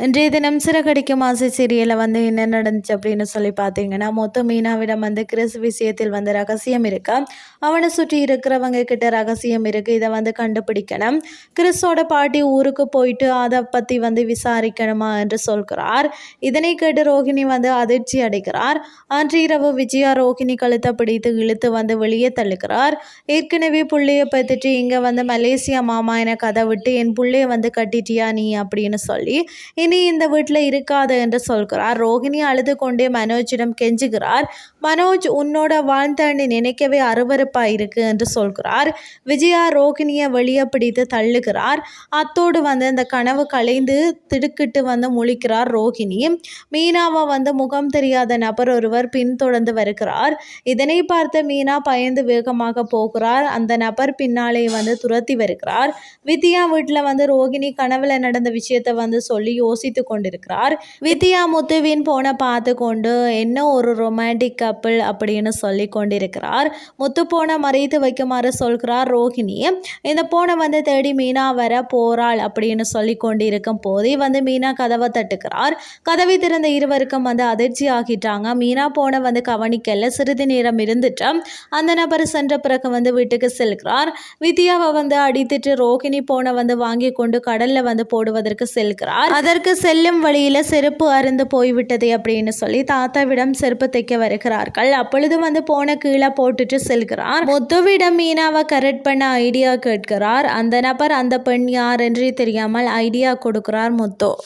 இன்றைய தினம் சிறகடிக்கும் ஆசை சீரியலில் வந்து என்ன நடந்துச்சு அப்படின்னு சொல்லி பார்த்தீங்கன்னா மொத்த மீனாவிடம் வந்து கிறிஸ் விஷயத்தில் வந்து ரகசியம் இருக்கா? அவனை சுற்றி இருக்கிறவங்க கிட்ட ரகசியம் இருக்குது இதை வந்து கண்டுபிடிக்கணும். கிறிஸோட பாட்டி ஊருக்கு போயிட்டு அதை பற்றி வந்து விசாரிக்கணுமா என்று சொல்கிறார். இதனை கேட்டு ரோஹிணி வந்து அதிர்ச்சி அடைகிறார். அன்று இரவு விஜயா ரோஹிணி கழுத்தை பிடித்து இழுத்து வந்து வெளியே தள்ளுகிறார். ஏற்கனவே புள்ளையை பற்றிட்டு இங்கே வந்து மலேசியா மாமா என கதை விட்டு என் புள்ளையை வந்து கட்டிட்டியா நீ? அப்படின்னு சொல்லி இனி இந்த வீட்டில் இருக்காது என்று சொல்கிறார். ரோகிணி அழுது கொண்டே மனோஜிடம் கெஞ்சுகிறார். மனோஜ் உன்னோட வாழ்ந்தாண்டி நினைக்கவே அருவறுப்பா இருக்கு என்று சொல்கிறார். விஜயா ரோகிணியை வெளியே பிடித்து தள்ளுகிறார். அத்தோடு வந்து அந்த கனவு கலைந்து திடுக்கிட்டு வந்து முழிக்கிறார் ரோகிணி மீனாவை வந்து முகம் தெரியாத நபர் ஒருவர் பின்தொடர்ந்து வருகிறார். இதனை பார்த்த மீனா பயந்து வேகமாக போகிறார். அந்த நபர் பின்னாலே வந்து துரத்தி வருகிறார். வித்யா வீட்டில் வந்து ரோகிணி கனவுல நடந்த விஷயத்தை வந்து சொல்லி யோசித்து கொண்டிருக்கிறார். வித்யா முத்துவின் போனை பார்த்து கொண்டு என்ன ஒரு ரொமான்டிக் கப்பிள் அப்படின்னு சொல்லி கொண்டிருக்கிறார். முத்து போனை மறைத்து வைக்குமாறு சொல்கிறார் ரோஹிணி இந்த போனை வந்து தேடி மீனா வர போறாள் அப்படின்னு சொல்லி கொண்டிருக்கும் போதே வந்து மீனா கதவை தட்டுக்கிறார் கதவை திறந்த இருவருக்கும் வந்து அதிர்ச்சி ஆகிட்டாங்க. மீனா போனை வந்து கவனிக்கல. சிறிது நேரம் இருந்துட்டு அந்த நபர் சென்ற பிறகு வந்து வீட்டுக்கு செல்கிறார். வித்யாவை வந்து அடித்துட்டு ரோஹிணி போனை வந்து வாங்கி கொண்டு கடல்ல வந்து போடுவதற்கு செல்கிறார். அதற்கு செல்லும் வழியில் செருப்பு அருந்து போய்விட்டது அப்படின்னு சொல்லி தாத்தாவிடம் செருப்பு தைக்க வருகிறார்கள். அப்பொழுது வந்து போன கீழே போட்டுட்டு செல்கிறார். முத்துவிடம் மீனாவை கரெக்ட் பண்ண ஐடியா கேட்கிறார். அந்த நபர் அந்த பெண் யார் என்று தெரியாமல் ஐடியா கொடுக்கிறார் முத்து.